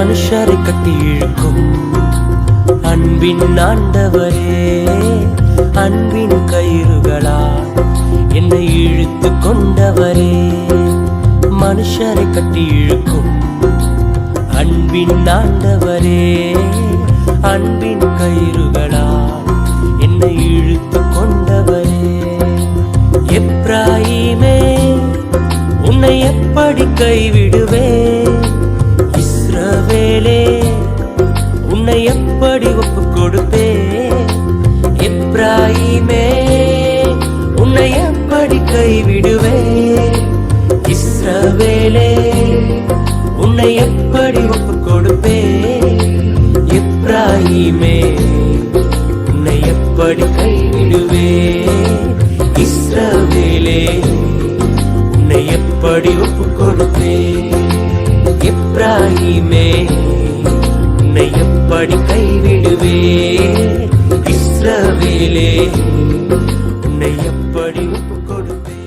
மனுஷரை கட்டி இழுக்கும். அன்பின் ஆண்டவரே அன்பின் கயிறுகளா என்னை இழுத்து கொண்டவரே. மனுஷரை கட்டி இழுக்கும். அன்பின் ஆண்டவரே அன்பின் கயிறுகளா என்னை இழுத்து கொண்டவரே. எப்ராயிமே உன்னை எப்படி கைவிடுவேன்? உன்னை எப்படி ஒப்பு கொடுப்பேன் எப்ராயிமே உன்னை எப்படி கைவிடுவே இஸ்ரவேலே உன்னை எப்படி ஒப்பு கொடுப்பே எப்ராயிமே உன்னை எப்படி கைவிடுவே இஸ்ரவேலே உன்னை எப்படி ஒப்பு கொடுப்பே எப்ராஹிமே படி கைவிடுவே இஸ்ரவேலே உன்னை எப்படி கொடுப்பேன்